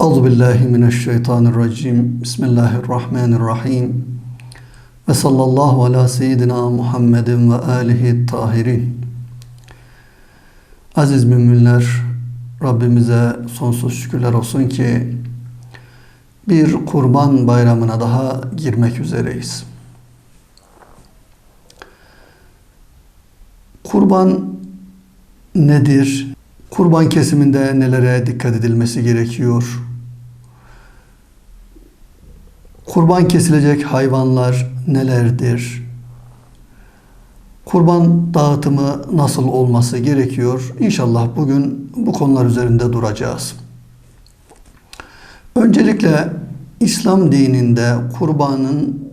Euzu billahi mineşşeytanirracim. Bismillahirrahmanirrahim. Ve sallallahu ala seyyidina Muhammedin ve alihi tahirin. Aziz müminler, Rabbimize sonsuz şükürler olsun ki bir kurban bayramına daha girmek üzereyiz. Kurban nedir? Kurban kesiminde nelere dikkat edilmesi gerekiyor? Kurban kesilecek hayvanlar nelerdir? Kurban dağıtımı nasıl olması gerekiyor? İnşallah bugün bu konular üzerinde duracağız. Öncelikle İslam dininde kurbanın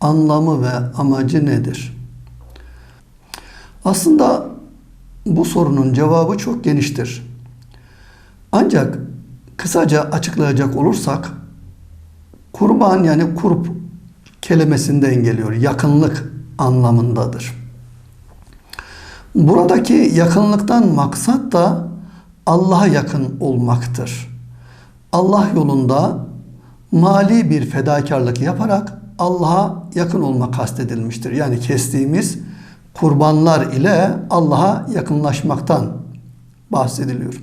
anlamı ve amacı nedir? Aslında bu sorunun cevabı çok geniştir. Ancak kısaca açıklayacak olursak kurban yani kurp kelimesinden geliyor. Yakınlık anlamındadır. Buradaki yakınlıktan maksat da Allah'a yakın olmaktır. Allah yolunda mali bir fedakarlık yaparak Allah'a yakın olma kastedilmiştir. Yani kestiğimiz kurbanlar ile Allah'a yakınlaşmaktan bahsediliyor.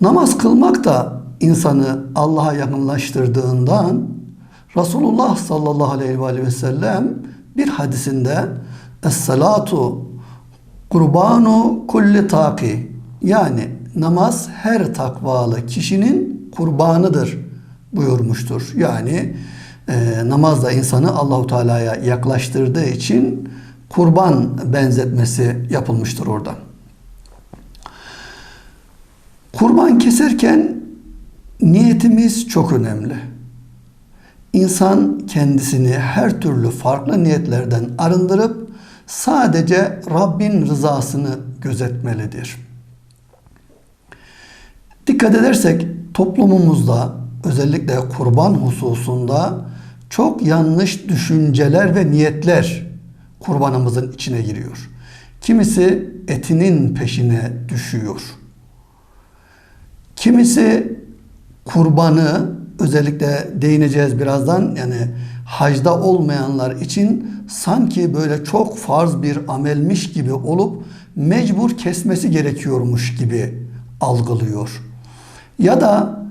Namaz kılmak da insanı Allah'a yakınlaştırdığından Resulullah sallallahu aleyhi ve sellem bir hadisinde Es-salatu kurbanu kulli taki yani namaz her takvalı kişinin kurbanıdır buyurmuştur. Yani e, namaz da insanı Allahu Teala'ya yaklaştırdığı için kurban benzetmesi yapılmıştır orada. Kurban keserken niyetimiz çok önemli. İnsan kendisini her türlü farklı niyetlerden arındırıp sadece Rabbin rızasını gözetmelidir. Dikkat edersek toplumumuzda özellikle kurban hususunda çok yanlış düşünceler ve niyetler kurbanımızın içine giriyor. Kimisi etinin peşine düşüyor. Kimisi kurbanı özellikle değineceğiz birazdan yani hacda olmayanlar için sanki böyle çok farz bir amelmiş gibi olup mecbur kesmesi gerekiyormuş gibi algılıyor. Ya da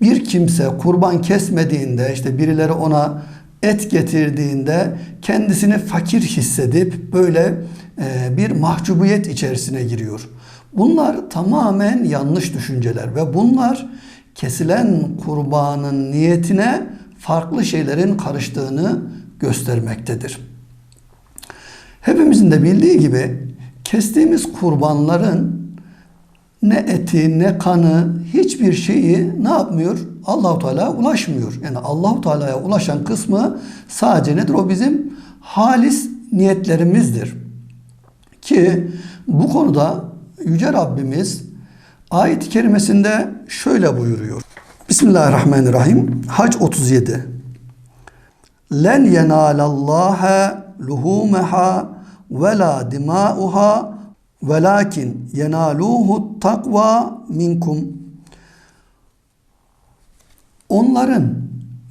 bir kimse kurban kesmediğinde işte birileri ona et getirdiğinde kendisini fakir hissedip böyle e, bir mahcubiyet içerisine giriyor. Bunlar tamamen yanlış düşünceler ve bunlar kesilen kurbanın niyetine farklı şeylerin karıştığını göstermektedir. Hepimizin de bildiği gibi kestiğimiz kurbanların ne eti ne kanı hiçbir şeyi ne yapmıyor? Allahu Teala ulaşmıyor. Yani Allahu Teala'ya ulaşan kısmı sadece nedir? O bizim halis niyetlerimizdir. Ki bu konuda yüce Rabbimiz ayet-i kerimesinde şöyle buyuruyor. Bismillahirrahmanirrahim. Hac 37. Len yenalallaha luhumeha ve la dimauha velakin yenaluhu takva minkum. Onların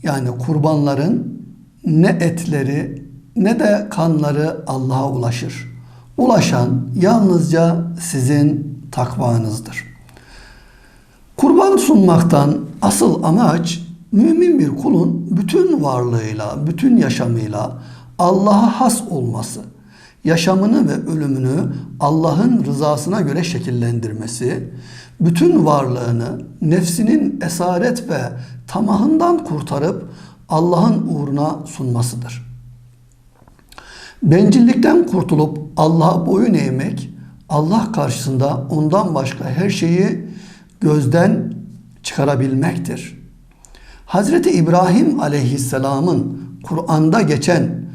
yani kurbanların ne etleri ne de kanları Allah'a ulaşır. Ulaşan yalnızca sizin takvanızdır. Kurban sunmaktan asıl amaç mümin bir kulun bütün varlığıyla, bütün yaşamıyla Allah'a has olması, yaşamını ve ölümünü Allah'ın rızasına göre şekillendirmesi, bütün varlığını nefsinin esaret ve tamahından kurtarıp Allah'ın uğruna sunmasıdır. Bencillikten kurtulup Allah'a boyun eğmek, Allah karşısında ondan başka her şeyi gözden çıkarabilmektir. Hazreti İbrahim aleyhisselamın Kur'an'da geçen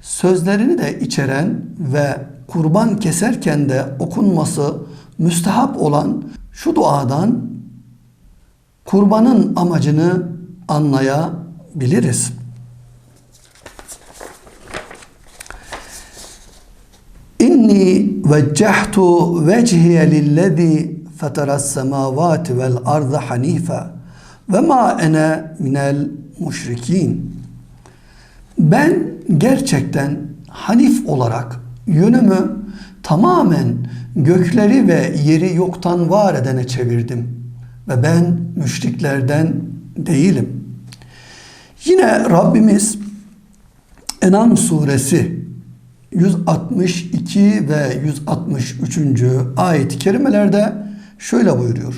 sözlerini de içeren ve kurban keserken de okunması müstehap olan şu duadan kurbanın amacını anlayabiliriz. İnni veccehtu vecihiye lillezî feteras semavati vel arda hanife ve ma ene minel müşrikin. Ben gerçekten hanif olarak yönümü tamamen gökleri ve yeri yoktan var edene çevirdim. Ve ben müşriklerden değilim. Yine Rabbimiz Enam suresi 162 ve 163. ayet-i kerimelerde şöyle buyuruyor.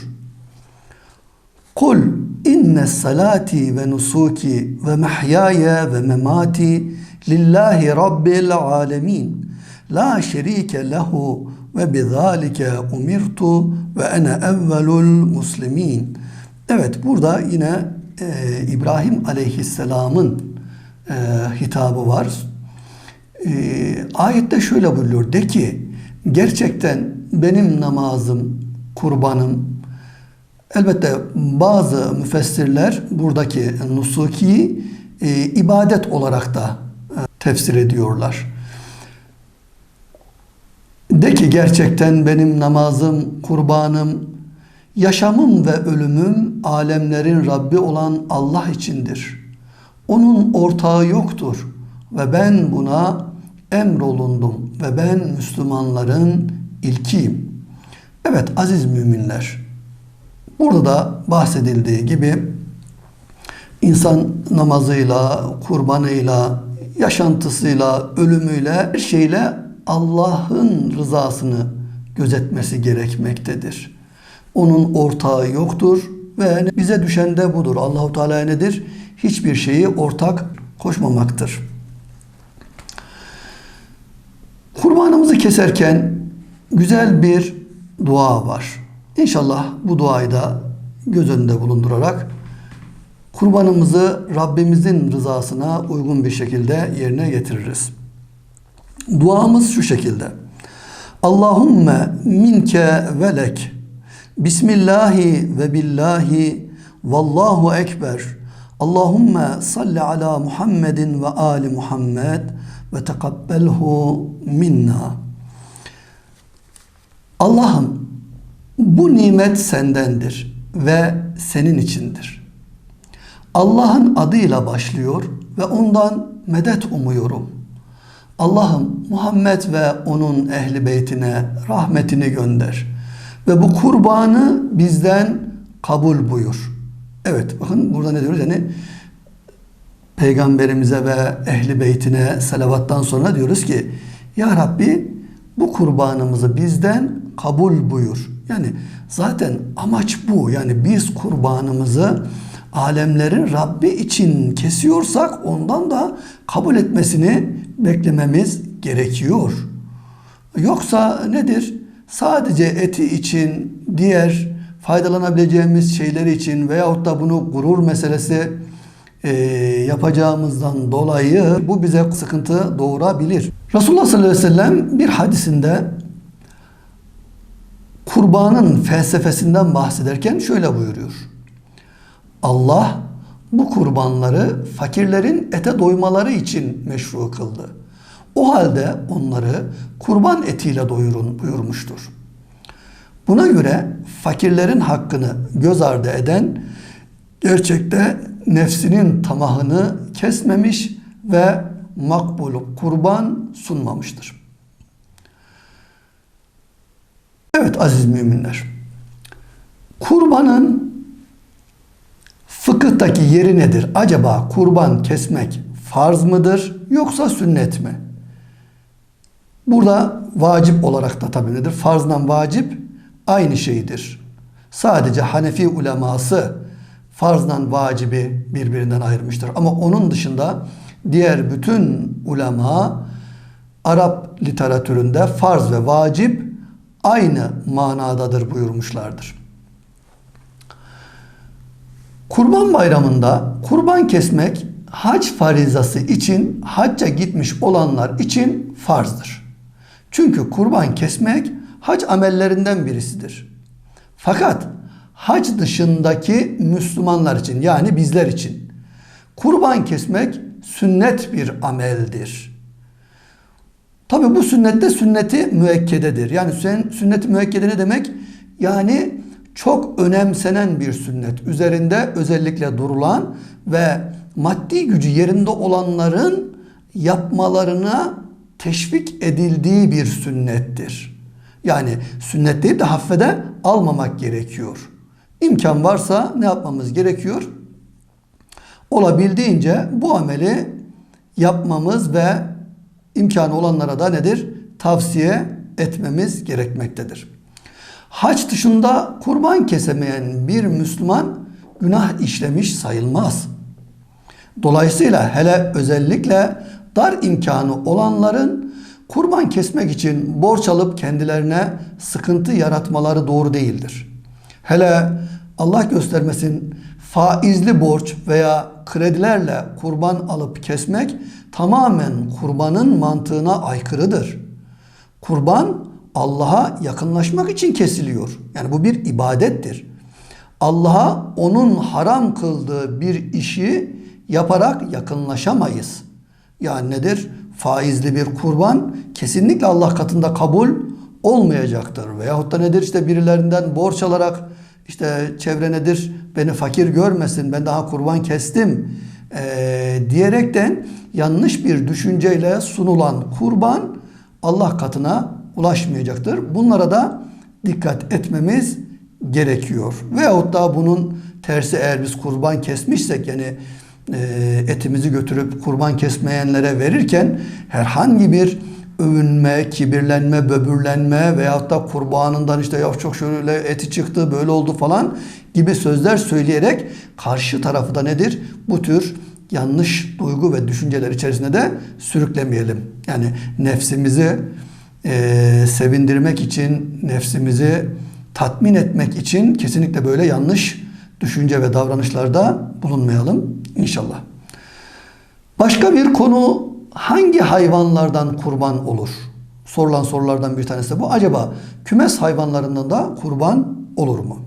Kul inne salati ve nusuki ve mahyaya ve memati lillahi rabbil alemin. La şerike lehu ve bizalike umirtu ve ene evvelul muslimin. Evet burada yine e, İbrahim aleyhisselamın e, hitabı var. E, ayette şöyle buyuruyor. De ki gerçekten benim namazım, kurbanım, elbette bazı müfessirler buradaki nusuki e, ibadet olarak da e, tefsir ediyorlar. De ki gerçekten benim namazım, kurbanım, yaşamım ve ölümüm alemlerin Rabbi olan Allah içindir. Onun ortağı yoktur ve ben buna emrolundum ve ben Müslümanların ilkiyim. Evet aziz müminler, burada da bahsedildiği gibi insan namazıyla, kurbanıyla, yaşantısıyla, ölümüyle, her şeyle Allah'ın rızasını gözetmesi gerekmektedir. Onun ortağı yoktur ve bize düşen de budur. Allahu Teala nedir? Hiçbir şeyi ortak koşmamaktır. Kurbanımızı keserken güzel bir dua var. İnşallah bu duayı da göz önünde bulundurarak kurbanımızı Rabbimizin rızasına uygun bir şekilde yerine getiririz. Duamız şu şekilde. Allahümme minke velek Bismillahi ve billahi vallahu ekber. Allahümme salli ala Muhammedin ve ali Muhammed ve tekabbelhu minna. Allah'ım bu nimet sendendir ve senin içindir. Allah'ın adıyla başlıyor ve ondan medet umuyorum. Allah'ım Muhammed ve onun ehli beytine rahmetini gönder. Ve bu kurbanı bizden kabul buyur. Evet bakın burada ne diyoruz? Yani peygamberimize ve ehli beytine salavattan sonra diyoruz ki Ya Rabbi bu kurbanımızı bizden kabul buyur. Yani zaten amaç bu. Yani biz kurbanımızı alemlerin Rabbi için kesiyorsak ondan da kabul etmesini beklememiz gerekiyor. Yoksa nedir? Sadece eti için, diğer faydalanabileceğimiz şeyler için veyahut da bunu gurur meselesi e, yapacağımızdan dolayı bu bize sıkıntı doğurabilir. Resulullah sallallahu aleyhi ve sellem bir hadisinde kurbanın felsefesinden bahsederken şöyle buyuruyor. Allah bu kurbanları fakirlerin ete doymaları için meşru kıldı. O halde onları kurban etiyle doyurun buyurmuştur. Buna göre fakirlerin hakkını göz ardı eden gerçekte nefsinin tamahını kesmemiş ve makbul kurban sunmamıştır. Evet aziz müminler. Kurbanın fıkıhtaki yeri nedir? Acaba kurban kesmek farz mıdır yoksa sünnet mi? Burada vacip olarak da tabii nedir? Farzdan vacip aynı şeydir. Sadece Hanefi uleması farzdan vacibi birbirinden ayırmıştır. Ama onun dışında diğer bütün ulema Arap literatüründe farz ve vacip aynı manadadır buyurmuşlardır. Kurban bayramında kurban kesmek hac farizası için hacca gitmiş olanlar için farzdır. Çünkü kurban kesmek hac amellerinden birisidir. Fakat hac dışındaki Müslümanlar için yani bizler için kurban kesmek sünnet bir ameldir. Tabi bu sünnette sünneti müekkededir. Yani sünnet-i müekkede ne demek? Yani çok önemsenen bir sünnet. Üzerinde özellikle durulan ve maddi gücü yerinde olanların yapmalarına teşvik edildiği bir sünnettir. Yani sünnet değil de haffede almamak gerekiyor. İmkan varsa ne yapmamız gerekiyor? Olabildiğince bu ameli yapmamız ve imkanı olanlara da nedir? Tavsiye etmemiz gerekmektedir. Haç dışında kurban kesemeyen bir Müslüman günah işlemiş sayılmaz. Dolayısıyla hele özellikle dar imkanı olanların kurban kesmek için borç alıp kendilerine sıkıntı yaratmaları doğru değildir. Hele Allah göstermesin faizli borç veya kredilerle kurban alıp kesmek tamamen kurbanın mantığına aykırıdır. Kurban Allah'a yakınlaşmak için kesiliyor. Yani bu bir ibadettir. Allah'a onun haram kıldığı bir işi yaparak yakınlaşamayız. Yani nedir? Faizli bir kurban kesinlikle Allah katında kabul olmayacaktır. Veyahut da nedir? İşte birilerinden borç alarak işte çevre nedir? Beni fakir görmesin, ben daha kurban kestim ee, diyerekten yanlış bir düşünceyle sunulan kurban Allah katına ulaşmayacaktır. Bunlara da dikkat etmemiz gerekiyor. Veyahut da bunun tersi eğer biz kurban kesmişsek yani e, etimizi götürüp kurban kesmeyenlere verirken herhangi bir övünme, kibirlenme, böbürlenme veyahut da kurbanından işte ya çok şöyle eti çıktı böyle oldu falan gibi sözler söyleyerek karşı tarafı da nedir? Bu tür yanlış duygu ve düşünceler içerisinde de sürüklemeyelim. Yani nefsimizi e, sevindirmek için, nefsimizi tatmin etmek için kesinlikle böyle yanlış düşünce ve davranışlarda bulunmayalım inşallah. Başka bir konu hangi hayvanlardan kurban olur? Sorulan sorulardan bir tanesi bu. Acaba kümes hayvanlarından da kurban olur mu?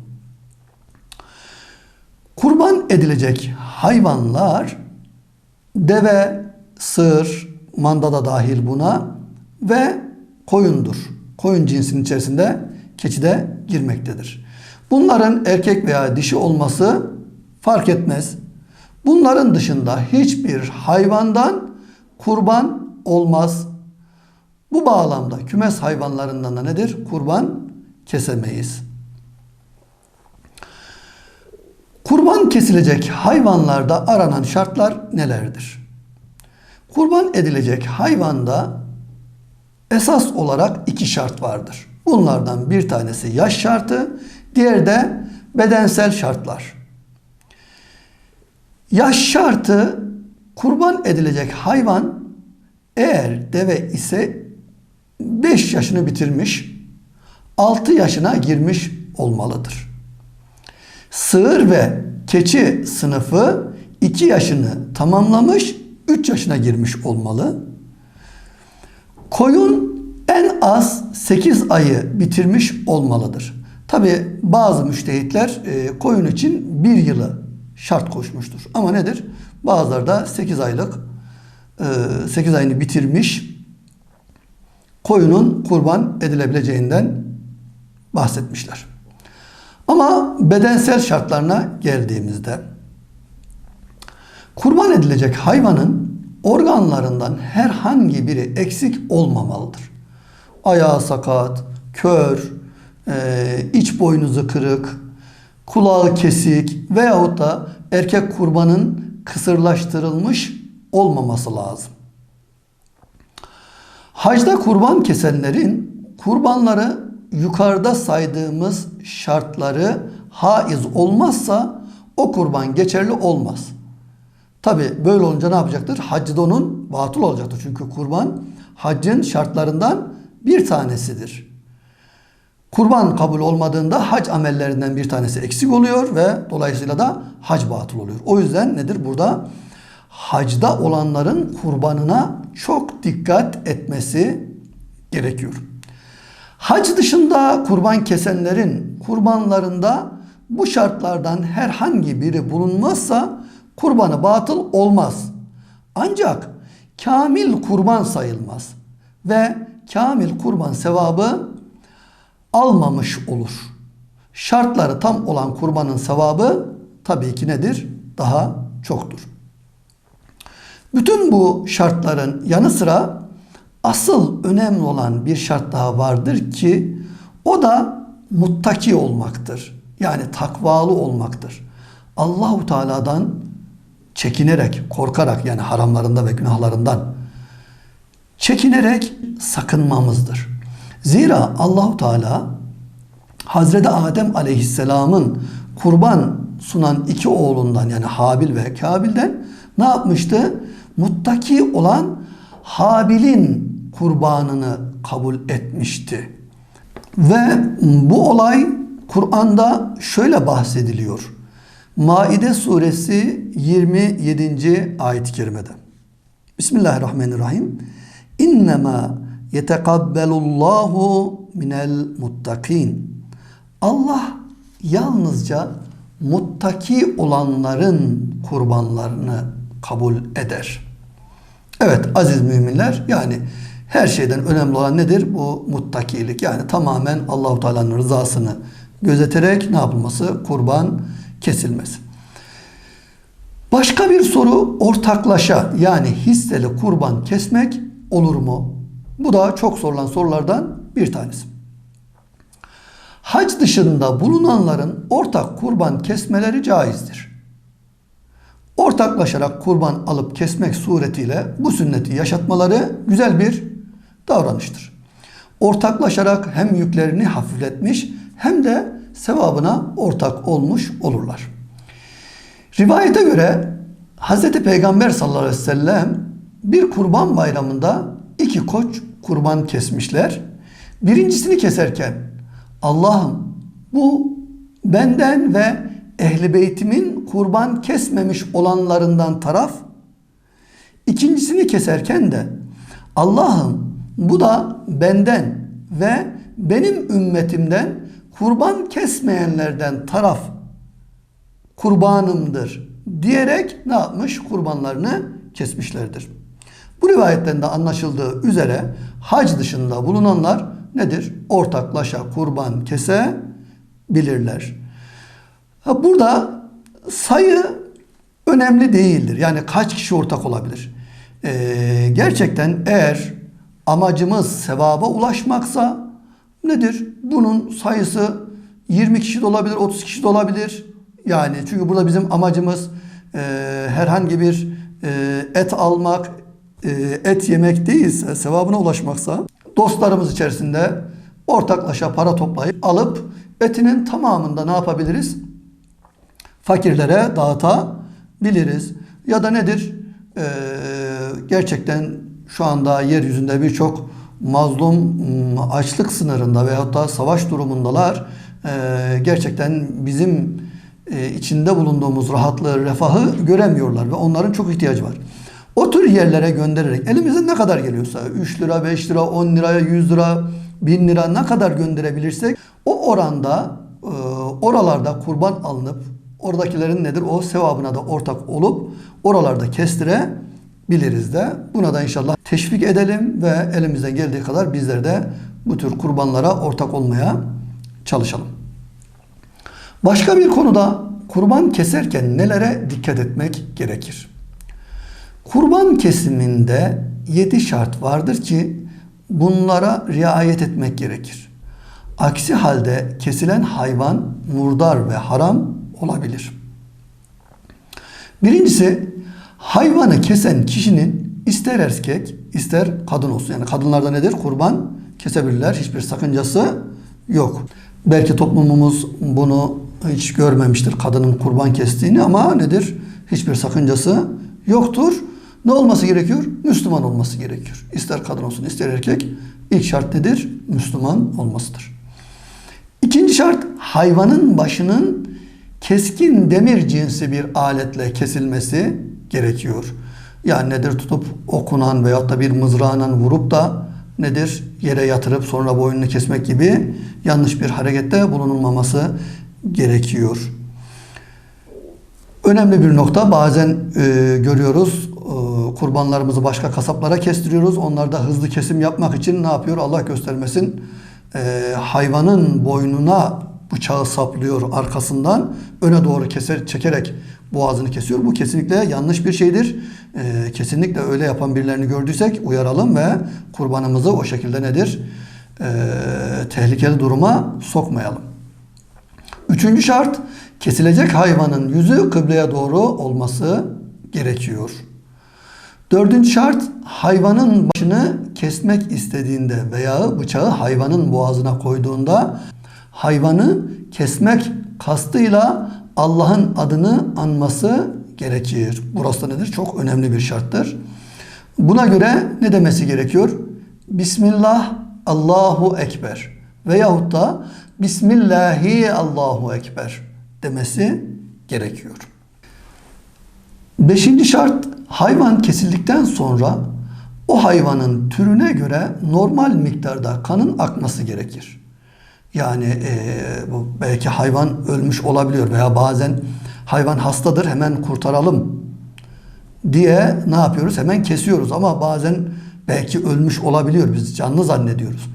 Kurban edilecek hayvanlar deve, sığır, manda da dahil buna ve koyundur. Koyun cinsinin içerisinde keçi de girmektedir. Bunların erkek veya dişi olması fark etmez. Bunların dışında hiçbir hayvandan kurban olmaz. Bu bağlamda kümes hayvanlarından da nedir? Kurban kesemeyiz. Kurban kesilecek hayvanlarda aranan şartlar nelerdir? Kurban edilecek hayvanda esas olarak iki şart vardır. Bunlardan bir tanesi yaş şartı, diğeri de bedensel şartlar. Yaş şartı kurban edilecek hayvan eğer deve ise 5 yaşını bitirmiş, 6 yaşına girmiş olmalıdır. Sığır ve keçi sınıfı 2 yaşını tamamlamış, 3 yaşına girmiş olmalı. Koyun en az 8 ayı bitirmiş olmalıdır. Tabi bazı müştehitler e, koyun için bir yılı şart koşmuştur. Ama nedir? Bazıları da 8 aylık e, 8 ayını bitirmiş koyunun kurban edilebileceğinden bahsetmişler. Ama bedensel şartlarına geldiğimizde kurban edilecek hayvanın organlarından herhangi biri eksik olmamalıdır. Ayağı sakat, kör, e, iç boynuzu kırık, kulağı kesik veyahut da erkek kurbanın kısırlaştırılmış olmaması lazım. Hacda kurban kesenlerin kurbanları yukarıda saydığımız şartları haiz olmazsa o kurban geçerli olmaz. Tabi böyle olunca ne yapacaktır? Haccı da onun batıl olacaktır. Çünkü kurban haccın şartlarından bir tanesidir. Kurban kabul olmadığında hac amellerinden bir tanesi eksik oluyor ve dolayısıyla da hac batıl oluyor. O yüzden nedir burada? Hacda olanların kurbanına çok dikkat etmesi gerekiyor. Hac dışında kurban kesenlerin kurbanlarında bu şartlardan herhangi biri bulunmazsa kurbanı batıl olmaz. Ancak kamil kurban sayılmaz ve kamil kurban sevabı almamış olur. şartları tam olan kurbanın sevabı tabii ki nedir? Daha çoktur. Bütün bu şartların yanı sıra asıl önemli olan bir şart daha vardır ki o da muttaki olmaktır. Yani takvalı olmaktır. Allahu Teala'dan çekinerek, korkarak yani haramlarında ve günahlarından çekinerek sakınmamızdır. Zira Allahu Teala Hazreti Adem Aleyhisselam'ın kurban sunan iki oğlundan yani Habil ve Kabil'den ne yapmıştı? Muttaki olan Habil'in kurbanını kabul etmişti. Ve bu olay Kur'an'da şöyle bahsediliyor. Maide suresi 27. ayet-i kerimede. Bismillahirrahmanirrahim. İnnemâ yetekabbalullahu minel muttakin. Allah yalnızca muttaki olanların kurbanlarını kabul eder. Evet aziz müminler yani her şeyden önemli olan nedir? Bu muttakilik. Yani tamamen Allahu Teala'nın rızasını gözeterek ne yapılması? Kurban kesilmesi. Başka bir soru ortaklaşa yani hisseli kurban kesmek olur mu? Bu da çok sorulan sorulardan bir tanesi. Hac dışında bulunanların ortak kurban kesmeleri caizdir. Ortaklaşarak kurban alıp kesmek suretiyle bu sünneti yaşatmaları güzel bir davranıştır. Ortaklaşarak hem yüklerini hafifletmiş hem de sevabına ortak olmuş olurlar. Rivayete göre Hz. Peygamber sallallahu aleyhi ve sellem bir kurban bayramında iki koç kurban kesmişler. Birincisini keserken Allah'ım bu benden ve ehli beytimin kurban kesmemiş olanlarından taraf. İkincisini keserken de Allah'ım bu da benden ve benim ümmetimden kurban kesmeyenlerden taraf kurbanımdır diyerek ne yapmış? Kurbanlarını kesmişlerdir. Bu rivayetten de anlaşıldığı üzere hac dışında bulunanlar nedir? Ortaklaşa kurban kesebilirler. Burada sayı önemli değildir. Yani kaç kişi ortak olabilir? Ee, gerçekten eğer amacımız sevaba ulaşmaksa nedir? Bunun sayısı 20 kişi de olabilir, 30 kişi de olabilir. Yani çünkü burada bizim amacımız e, herhangi bir e, et almak, e, et yemek değilse, sevabına ulaşmaksa dostlarımız içerisinde ortaklaşa para toplayıp alıp etinin tamamında ne yapabiliriz? Fakirlere dağıtabiliriz. Ya da nedir? Ee, gerçekten şu anda yeryüzünde birçok mazlum açlık sınırında veyahut da savaş durumundalar. Ee, gerçekten bizim e, içinde bulunduğumuz rahatlığı, refahı göremiyorlar ve onların çok ihtiyacı var. O tür yerlere göndererek elimizden ne kadar geliyorsa 3 lira, 5 lira, 10 liraya, 100 lira, 1000 lira ne kadar gönderebilirsek o oranda e, oralarda kurban alınıp oradakilerin nedir o sevabına da ortak olup oralarda kestirebiliriz de. Buna da inşallah teşvik edelim ve elimizden geldiği kadar bizler de bu tür kurbanlara ortak olmaya çalışalım. Başka bir konuda kurban keserken nelere dikkat etmek gerekir? Kurban kesiminde yedi şart vardır ki bunlara riayet etmek gerekir. Aksi halde kesilen hayvan murdar ve haram olabilir. Birincisi hayvanı kesen kişinin ister erkek ister kadın olsun. Yani kadınlarda nedir? Kurban kesebilirler. Hiçbir sakıncası yok. Belki toplumumuz bunu hiç görmemiştir kadının kurban kestiğini ama nedir? Hiçbir sakıncası yoktur. Ne olması gerekiyor? Müslüman olması gerekiyor. İster kadın olsun ister erkek. İlk şart nedir? Müslüman olmasıdır. İkinci şart hayvanın başının keskin demir cinsi bir aletle kesilmesi gerekiyor. Yani nedir tutup okunan veyahut da bir mızrağla vurup da nedir yere yatırıp sonra boynunu kesmek gibi yanlış bir harekette bulunulmaması gerekiyor. Önemli bir nokta bazen e, görüyoruz e, kurbanlarımızı başka kasaplara kestiriyoruz. Onlar da hızlı kesim yapmak için ne yapıyor Allah göstermesin e, hayvanın boynuna bıçağı saplıyor arkasından öne doğru keser, çekerek boğazını kesiyor. Bu kesinlikle yanlış bir şeydir. Ee, kesinlikle öyle yapan birilerini gördüysek uyaralım ve kurbanımızı o şekilde nedir? Ee, tehlikeli duruma sokmayalım. Üçüncü şart kesilecek hayvanın yüzü kıbleye doğru olması gerekiyor. Dördüncü şart hayvanın başını kesmek istediğinde veya bıçağı hayvanın boğazına koyduğunda hayvanı kesmek kastıyla Allah'ın adını anması gerekir. Burası da nedir? Çok önemli bir şarttır. Buna göre ne demesi gerekiyor? Bismillah Allahu Ekber veyahut da Bismillahi Allahu Ekber demesi gerekiyor. Beşinci şart hayvan kesildikten sonra o hayvanın türüne göre normal miktarda kanın akması gerekir. Yani e, bu belki hayvan ölmüş olabiliyor veya bazen hayvan hastadır hemen kurtaralım diye ne yapıyoruz? Hemen kesiyoruz ama bazen belki ölmüş olabiliyor biz canlı zannediyoruz.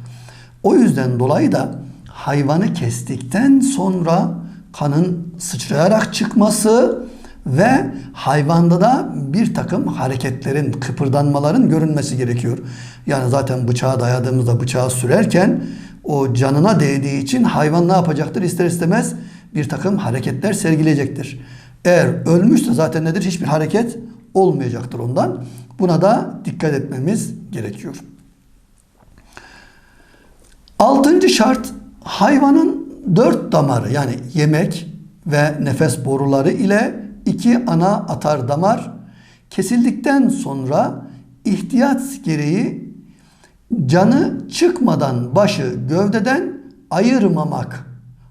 O yüzden dolayı da hayvanı kestikten sonra kanın sıçrayarak çıkması ve hayvanda da bir takım hareketlerin, kıpırdanmaların görünmesi gerekiyor. Yani zaten bıçağa dayadığımızda bıçağı sürerken o canına değdiği için hayvan ne yapacaktır? İster istemez bir takım hareketler sergileyecektir. Eğer ölmüşse zaten nedir? Hiçbir hareket olmayacaktır ondan. Buna da dikkat etmemiz gerekiyor. Altıncı şart hayvanın dört damarı yani yemek ve nefes boruları ile iki ana atar damar kesildikten sonra ihtiyaç gereği canı çıkmadan başı gövdeden ayırmamak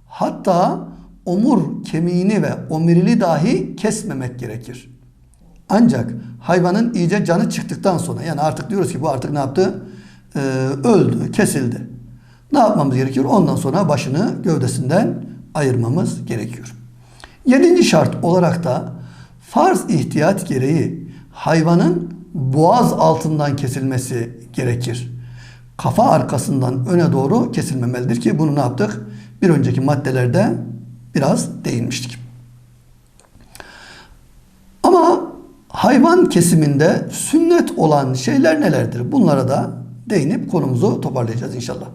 hatta omur kemiğini ve omirili dahi kesmemek gerekir. Ancak hayvanın iyice canı çıktıktan sonra yani artık diyoruz ki bu artık ne yaptı? Ee, öldü, kesildi. Ne yapmamız gerekiyor? Ondan sonra başını gövdesinden ayırmamız gerekiyor. Yedinci şart olarak da farz ihtiyat gereği hayvanın boğaz altından kesilmesi gerekir. Kafa arkasından öne doğru kesilmemelidir ki bunu ne yaptık? Bir önceki maddelerde biraz değinmiştik. Ama hayvan kesiminde sünnet olan şeyler nelerdir? Bunlara da değinip konumuzu toparlayacağız inşallah.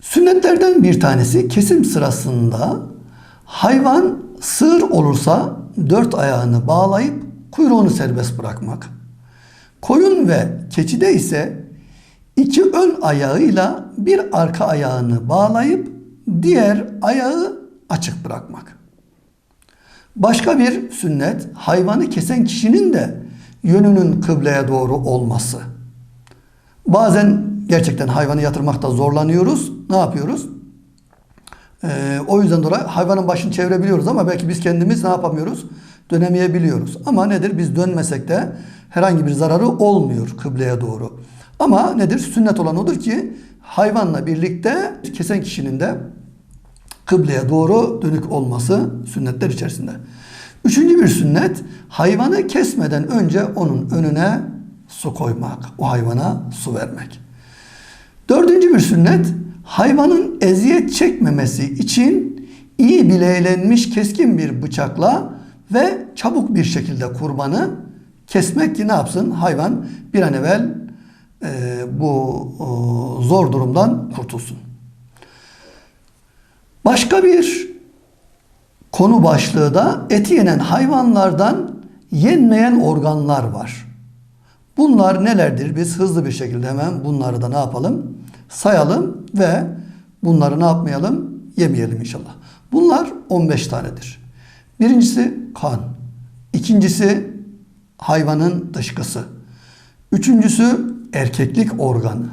Sünnetlerden bir tanesi kesim sırasında hayvan sığır olursa dört ayağını bağlayıp kuyruğunu serbest bırakmak. Koyun ve keçide ise iki ön ayağıyla bir arka ayağını bağlayıp diğer ayağı açık bırakmak. Başka bir sünnet hayvanı kesen kişinin de yönünün kıbleye doğru olması. Bazen gerçekten hayvanı yatırmakta zorlanıyoruz. Ne yapıyoruz? Ee, o yüzden dolayı hayvanın başını çevirebiliyoruz ama belki biz kendimiz ne yapamıyoruz? Dönemeyebiliyoruz. Ama nedir? Biz dönmesek de herhangi bir zararı olmuyor kıbleye doğru. Ama nedir? Sünnet olan odur ki hayvanla birlikte kesen kişinin de kıbleye doğru dönük olması sünnetler içerisinde. Üçüncü bir sünnet hayvanı kesmeden önce onun önüne su koymak. O hayvana su vermek. Dördüncü bir sünnet hayvanın eziyet çekmemesi için iyi bileğlenmiş keskin bir bıçakla ve çabuk bir şekilde kurbanı kesmek ki ne yapsın? Hayvan bir an evvel e, bu o, zor durumdan kurtulsun. Başka bir konu başlığı da eti yenen hayvanlardan yenmeyen organlar var. Bunlar nelerdir? Biz hızlı bir şekilde hemen bunları da ne yapalım? Sayalım ve bunları ne yapmayalım? Yemeyelim inşallah. Bunlar 15 tanedir. Birincisi kan. İkincisi hayvanın dışkısı. Üçüncüsü erkeklik organı.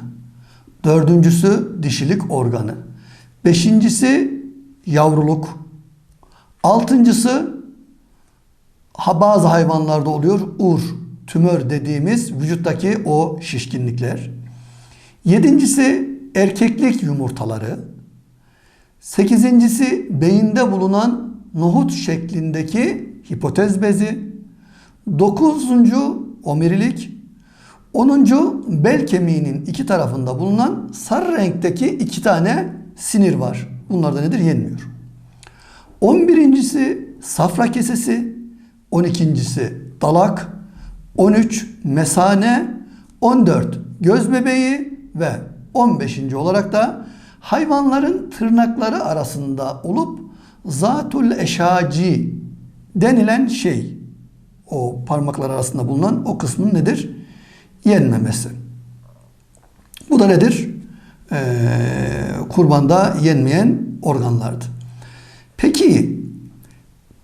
Dördüncüsü dişilik organı. Beşincisi yavruluk. Altıncısı bazı hayvanlarda oluyor ur, tümör dediğimiz vücuttaki o şişkinlikler. Yedincisi erkeklik yumurtaları. Sekizincisi beyinde bulunan nohut şeklindeki hipotez bezi. Dokuzuncu omurilik. Onuncu bel kemiğinin iki tarafında bulunan sarı renkteki iki tane sinir var. Bunlar da nedir? Yenmiyor. 11.si safra kesesi, 12.si dalak, 13 mesane, 14 göz bebeği ve 15. olarak da hayvanların tırnakları arasında olup zatul eşaci denilen şey o parmaklar arasında bulunan o kısmın nedir? Yenmemesi. Bu da nedir? Ee, kurbanda yenmeyen organlardı. Peki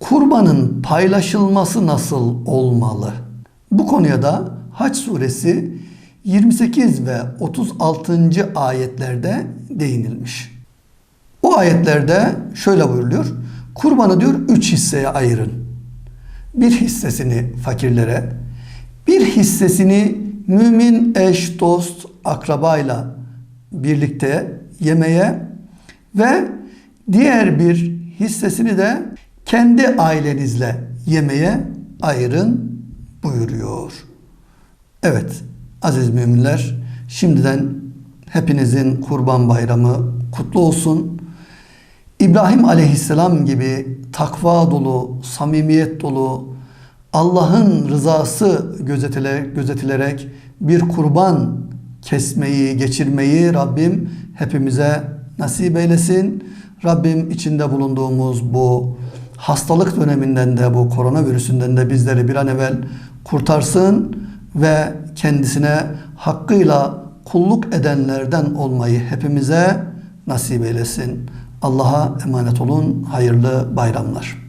kurbanın paylaşılması nasıl olmalı? Bu konuya da Haç suresi 28 ve 36. ayetlerde değinilmiş. O ayetlerde şöyle buyuruluyor. Kurbanı diyor üç hisseye ayırın. Bir hissesini fakirlere, bir hissesini mümin eş, dost, akrabayla birlikte yemeye ve diğer bir hissesini de kendi ailenizle yemeye ayırın buyuruyor. Evet aziz müminler şimdiden hepinizin kurban bayramı kutlu olsun. İbrahim aleyhisselam gibi takva dolu, samimiyet dolu, Allah'ın rızası gözetile, gözetilerek bir kurban kesmeyi, geçirmeyi Rabbim hepimize nasip eylesin. Rabbim içinde bulunduğumuz bu hastalık döneminden de bu koronavirüsünden de bizleri bir an evvel kurtarsın ve kendisine hakkıyla kulluk edenlerden olmayı hepimize nasip eylesin. Allah'a emanet olun. Hayırlı bayramlar.